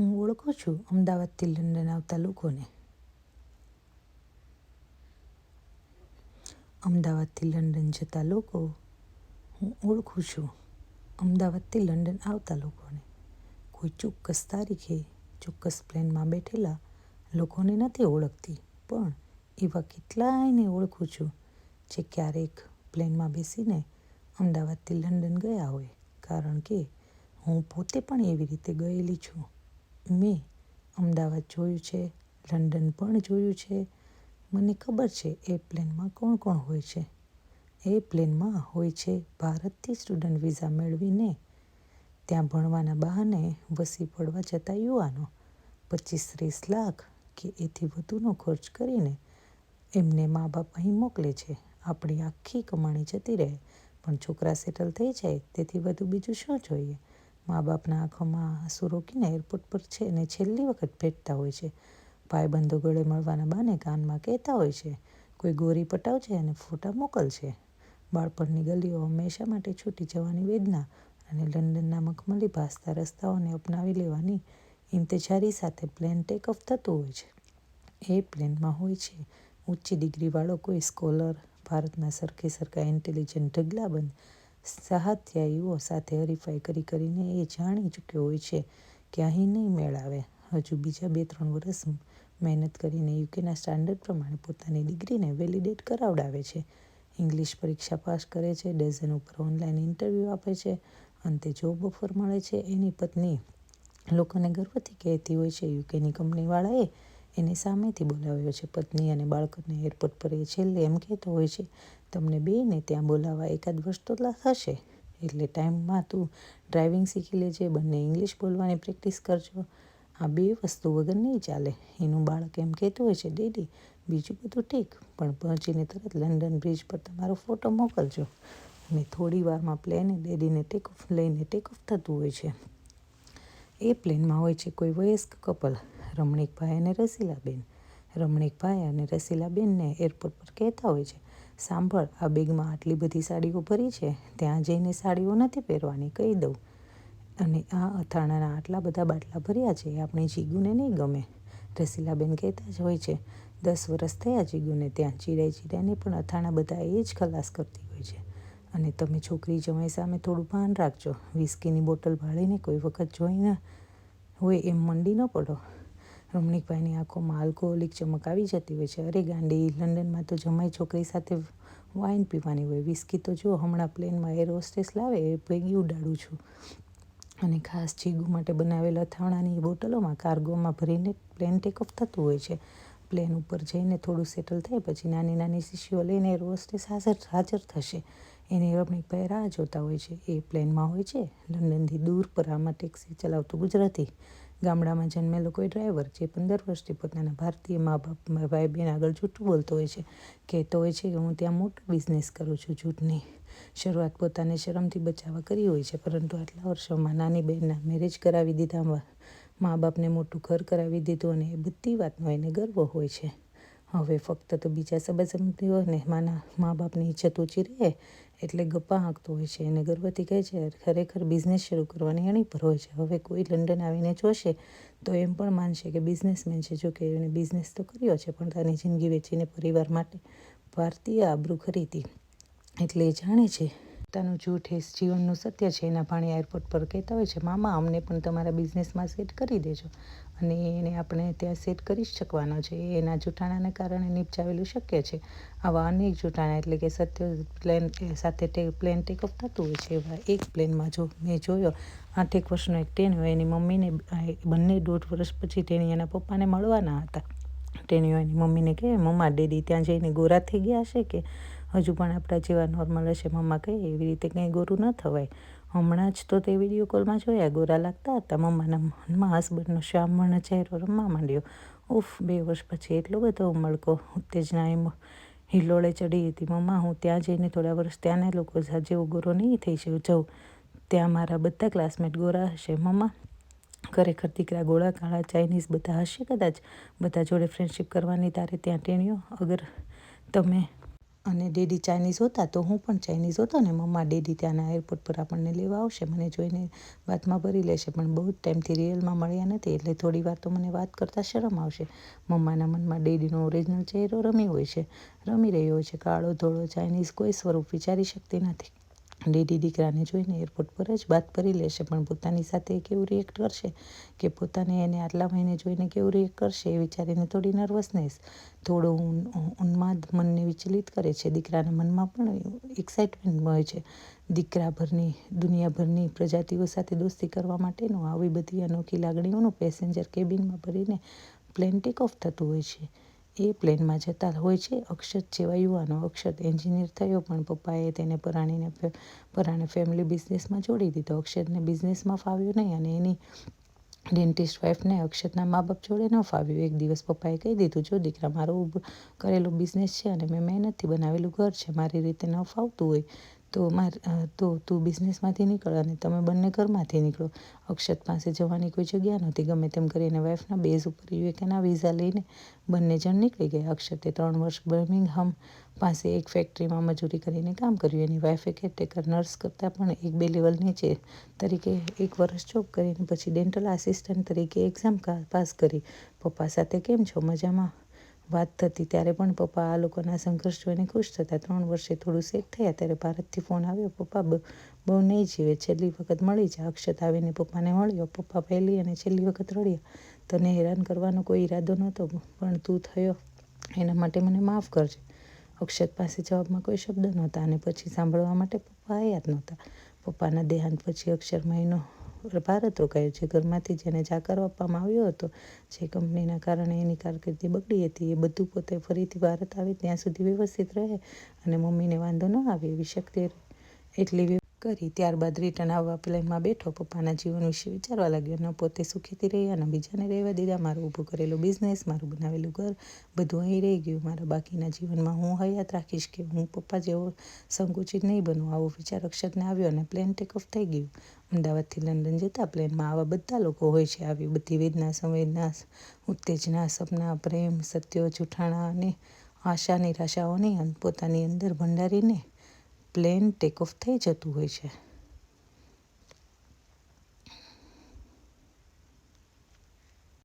હું ઓળખું છું અમદાવાદથી લંડન આવતા લોકોને. અમદાવાદથી લંડન જતા લોકો હું ઓળખું છું. અમદાવાદથી લંડન આવતા લોકોને. કોઈ ચોક્કસ તારીખે, ચોક્કસ પ્લેનમાં બેઠેલા લોકોને નથી ઓળખતી, પણ એવા કેટલાયને ઓળખું છું જે ક્યારેક પ્લેનમાં બેસીને અમદાવાદથી લંડન ગયા હોય. કારણ કે હું પોતે પણ એવી રીતે ગયેલી છું. મેં અમદાવાદ જોયું છે, લંડન પણ જોયું છે. મને ખબર છે એ પ્લેનમાં કોણ કોણ હોય છે. એ પ્લેનમાં હોય છે ભારતથી સ્ટુડન્ટ વિઝા મેળવીને. ત્યાં ભણવાના બહાને વસી પડવા જતા યુવાનો. પચીસ ત્રીસ લાખ કે એથી વધુનો ખર્ચ કરીને એમને મા બાપ અહીં મોકલે છે. આપણી આખી કમાણી જતી રહે. પણ છોકરા સેટલ થઈ જાય, તેથી વધુ બીજું શું જોઈએ? મા બાપના આંખોમાં આંસુ રોકીને એરપોર્ટ પર છે અને છેલ્લી વખત ભેટતા હોય છે. ભાઈબંધો ગળે મળવાના બહાને કાનમાં કહેતા હોય છે, કોઈ ગોરી પટાવજે અને ફોટા મોકલશે બાળપણની ગલીઓ હંમેશા માટે છૂટી જવાની વેદના અને લંડનના મખમલી ભાસતા રસ્તાઓને અપનાવી લેવાની ઇંતજારી સાથે પ્લેન ટેક ઓફ થતું હોય છે. એ પ્લેનમાં હોય છે, ઊંચી ડિગ્રીવાળો કોઈ સ્કોલર, ભારતના સરખે સરખા ઇન્ટેલિજન્ટ ઢગલાબંધ સાહત્યાયીઓ સાથે હરીફાઈ કરી કરીને એ જાણી ચૂક્યો હોય છે કે અહીં નહીં મેળ આવે હજુ બીજા બે ત્રણ વર્ષ મહેનત કરીને યુકેના સ્ટાન્ડર્ડ પ્રમાણે પોતાની ડિગ્રીને વેલિડેટ કરાવડાવે છે. ઇંગ્લિશ પરીક્ષા પાસ કરે છે, ડઝન ઉપર ઓનલાઈન ઇન્ટરવ્યૂ આપે છે, અંતે જોબ ઓફર મળે છે. એની પત્ની લોકોને ગર્વથી કહેતી હોય છે, યુકેની કંપનીવાળાએ એને સામેથી બોલાવ્યો છે. પત્ની અને બાળકોને એરપોર્ટ પર એ છેલ્લે એમ કહેતો હોય છે તમને બેને ત્યાં બોલાવવા એકાદ વર્ષ તો થશે. એટલે ટાઈમમાં તું ડ્રાઇવિંગ શીખી લેજે, બંને ઇંગ્લિશ બોલવાની પ્રેક્ટિસ કરજો. આ બે વસ્તુ વગર નહીં ચાલે. એનું બાળક એમ કહેતું હોય છે, ડેડી, બીજું બધું ઠીક, પણ પહોંચીને તરત લંડન બ્રિજ પર તમારો ફોટો મોકલજો. અને થોડી વારમાં પ્લેન ડેડીને ટેક ઓફ લઈને ટેક ઓફ થતું હોય છે. એ પ્લેનમાં હોય છે કોઈ વયસ્ક કપલ રમણીકભાઈ અને રસીલાબેન. રમણીકભાઈ અને રસીલાબેનને એરપોર્ટ પર કહેતા હોય છે, સાંભળ, આ બેગમાં આટલી બધી સાડીઓ ભરી છે, ત્યાં જઈને સાડીઓ નથી પહેરવાની, કહી દઉં. અને આ અથાણાના આટલા બધા બાટલા ભર્યા છે એ આપણી જીગુને નહીં ગમે. રસીલાબેન કહેતા જ હોય છે, દસ વર્ષ થયા જીગુને ત્યાં ચીડાઈ ચીડાઈને પણ અથાણા બધા એ જ ખલાસ કરતી હોય છે. અને તમે છોકરી જમાઈ સામે થોડું ભાન રાખજો, વિસ્કીની બોટલ ભાળીને કોઈ વખત જોઈને હોય એમ મંડી ન પડો. રમણીકભાઈની આંખોમાં આલ્કોહોલિક ચમક આવી જતી હોય છે. અરે ગાંડી, લંડનમાં તો જમાઈ છોકરી સાથે વાઇન પીવાની હોય. વિસ્કી તો જો હમણાં પ્લેનમાં એર હોસ્ટેસ લાવે, એ ભેગી ઉડાડું છું. અને ખાસ ચીગુ માટે બનાવેલ અથાણાની બોટલોમાં કાર્ગોમાં ભરીને પ્લેન ટેક થતું હોય છે. પ્લેન ઉપર જઈને થોડું સેટલ થાય પછી નાની નાની શીશીઓ લઈને એર હોસ્ટેસ હાજર હાજર થશે. એની રમણીકભાઈ રાહ જોતા હોય છે. એ પ્લેનમાં હોય છે. લંડનથી દૂર પર આમાં ટેક્સી ચલાવતું ગુજરાતી ગામડામાં જન્મેલો કોઈ ડ્રાઈવર જે પંદર વર્ષથી પોતાના ભારતીય મા બાપ ભાઈ બહેન આગળ જૂઠું બોલતો હોય છે, કહેતો હોય છે કે હું ત્યાં મોટો બિઝનેસ કરું છું જૂઠની. શરૂઆત પોતાને શરમથી બચાવવા કરી હોય છે, પરંતુ આટલા વર્ષોમાં નાની બહેનના મેરેજ કરાવી દીધા મા બાપને મોટું ઘર કરાવી દીધું અને એ બધી વાતનો એને ગર્વ હોય છે. હવે ફક્ત તો બીજા સંબંધીઓને માના મા બાપની ઇજ્જત ઓછી રહે એટલે ગપ્પા હાંકતો હોય છે. એને ગર્ભવતી કહે છે, ખરેખર બિઝનેસ શરૂ કરવાની એની પર હોય છે. હવે કોઈ લંડન આવીને જોશે તો એમ પણ માનશે કે બિઝનેસમેન છે. જો કે એને બિઝનેસ તો કર્યો છે, પણ તાની જિંદગી વેચીને પરિવાર માટે ભારતીય આબરૂ ખરીદી. એટલે એ જાણે છે પોતાનું જૂઠ એ જીવનનું સત્ય છે, એના ભાણી એરપોર્ટ પર કહેતા હોય છે, મામા, અમને પણ તમારા બિઝનેસમાં સેટ કરી દેજો. અને એને આપણે ત્યાં સેટ કરી શકવાનો છે. એના જૂઠાણાને કારણે નિપજાવેલું શક્ય છે. આવા અનેક જૂઠાણા એટલે કે સત્ય પ્લેન સાથે પ્લેન ટેકઅપ થતું હોય છે. એવા એક પ્લેનમાં જો મેં જોયો, આઠેક વર્ષનો એક ટેનિયો એની મમ્મીને બંને દોઢ વર્ષ પછી તેની એના પપ્પાને મળવાના હતા. ટેનિયો એની મમ્મીને કહે, મમ્મા, ડેડી ત્યાં જઈને ગોરા થઈ ગયા છે કે હજુ પણ આપણા જેવા નોર્મલ હશે મમ્મા કહે એવી રીતે કંઈ ગોરું ન થવાય. હમણાં જ તો તે વીડિયો કોલમાં જોયા, ગોરા લાગતા હતા મમ્માના મનમાં હસબન્ડનો શ્યામવર્ણ ચહેરો રમવા માંડ્યો. ઉફ, બે વર્ષ પછી એટલો બધો ઉમળકો, ઉત્તેજના એમ. હિલોળે ચડી હતી મમ્મા, હું ત્યાં જઈને થોડા વર્ષ ત્યાંના લોકો જેવો ગોરો નહીં થઈ જઉં. ત્યાં મારા બધા ક્લાસમેટ ગોરા હશે મમ્મા. ખરેખર દીકરા ગોળા, કાળા ચાઇનીઝ બધા હશે કદાચ. બધા જોડે ફ્રેન્ડશિપ કરવાની તારે ત્યાં ટેણીઓ, અગર તમે અને ડેડી ચાઇનીઝ હતા તો હું પણ ચાઇનીઝ હતો ને મમ્મા ડેડી ત્યાંના એરપોર્ટ પર આપણને લેવા આવશે, મને જોઈને વાતમાં ભરી લેશે. પણ બહુ જ ટાઈમથી રિયલમાં મળ્યા નથી, એટલે થોડી વાર તો મને વાત કરતાં શરમ આવશે. મમ્માના મનમાં ડેડીનો ઓરિજિનલ ચહેરો રમી હોય છે, રમી રહ્યો હોય છે. કાળો ધોળો ચાઇનીઝ કોઈ સ્વરૂપ વિચારી શકતી નથી. ડેડી દીકરાને જોઈને એરપોર્ટ પર જ વાત કરી લેશે, પણ પોતાની સાથે કેવું રિએક્ટ કરશે? કે પોતાને એને આટલા મહિને જોઈને કેવું રિએક્ટ કરશે? એ વિચારીને થોડી નર્વસનેસ થોડો ઉન્માદ મનને વિચલિત કરે છે. દીકરાના મનમાં પણ એક્સાઇટમેન્ટ હોય છે. દીકરાભરની, દુનિયાભરની પ્રજાતિઓ સાથે દોસ્તી કરવા માટેનું આવી બધી અનોખી લાગણીઓનું પેસેન્જર કેબિનમાં ભરીને પ્લેન ટેક ઓફ થતું હોય છે. એ પ્લેનમાં જતા હોય છે. અક્ષત જેવા યુવાનો, અક્ષત એન્જિનિયર થયો પણ પપ્પાએ તેને પરાણીને પરાણે ફેમિલી બિઝનેસમાં જોડી દીધો. અક્ષતને બિઝનેસમાં ફાવ્યો નહીં અને એની ડેન્ટિસ્ટ વાઈફને અક્ષતના મા બાપ જોડે ન ફાવ્યું. એક દિવસ પપ્પાએ કહી દીધું, જો દીકરા, મારો કરેલો બિઝનેસ છે અને મેં મહેનતથી બનાવેલું ઘર છે, મારી રીતે ન ફાવતું હોય તો માર તો તું બિઝનેસમાંથી નીકળ અને તમે બંને ઘરમાંથી નીકળો. અક્ષત પાસે જવાની કોઈ જગ્યા નહોતી, ગમે તેમ કરીને વાઈફના બેઝ ઉપર યુએકેના વિઝા લઈને બંને જણ નીકળી ગયા. અક્ષતે ત્રણ વર્ષ બર્મિંગહામ પાસે એક ફેક્ટરીમાં મજૂરી કરીને કામ કર્યું. એની વાઈફે કેરટેકર નર્સ કરતાં પણ એક બે લેવલ નીચે તરીકે એક વર્ષ જોબ કરીને પછી ડેન્ટલ આસિસ્ટન્ટ તરીકે એક્ઝામ પાસ કરી. પપ્પા સાથે કેમ છો? મજામાં? વાત થતી ત્યારે પણ પપ્પા આ લોકોના સંઘર્ષ જોઈને ખુશ થતા. ત્રણ વર્ષે થોડું સેટ થયા ત્યારે ભારતથી ફોન આવ્યો. પપ્પા બહુ નહીં જીવે. છેલ્લી વખત મળી જા. અક્ષત આવીને પપ્પાને મળ્યો. પપ્પા પહેલી અને છેલ્લી વખત રડ્યા. તને હેરાન કરવાનો કોઈ ઈરાદો નહોતો, પણ તું થયો. એના માટે મને માફ કરજે. અક્ષત પાસે જવાબમાં કોઈ શબ્દ નહોતા અને પછી સાંભળવા માટે પપ્પા આવ્યા જ નહોતા. પપ્પાના દેહાંત પછી અક્ષર મહિનો ભારત રોકાયો છે, ઘરમાંથી જેને જાકારો આપવામાં આવ્યો હતો, જે કંપનીના કારણે એની કારકિર્દી બગડી હતી, એ બધું પોતે ફરીથી ભારત આવે ત્યાં સુધી વ્યવસ્થિત રહે અને મમ્મીને વાંધો ન આવે એવી શક્તિ એટલી કરી. ત્યારબાદ રિટર્ન આવવા પ્લેનમાં બેઠો. પપ્પાના જીવન વિશે વિચારવા લાગ્યો. ન પોતે સુખીથી રહ્યા અને બીજાને રહેવા દીધા. મારું ઊભું કરેલું બિઝનેસ મારું બનાવેલું ઘર, બધું અહીં રહી ગયું. મારા બાકીના જીવનમાં હું હયાત રાખીશ કે હું પપ્પા જેવો સંકુચિત નહીં બનવું આવો વિચાર અક્ષતને આવ્યો અને પ્લેન ટેક ઓફ થઈ ગયું. અમદાવાદથી લંડન જતા પ્લેનમાં આવા બધા લોકો હોય છે. આવી બધી વેદના, સંવેદના, ઉત્તેજના, સપના, પ્રેમ, સત્યો, જૂઠાણા અને આશા, નિરાશાઓની પોતાની અંદર ભંડારીને પ્લેન ટેક ઓફ થઈ જતું હોય છે.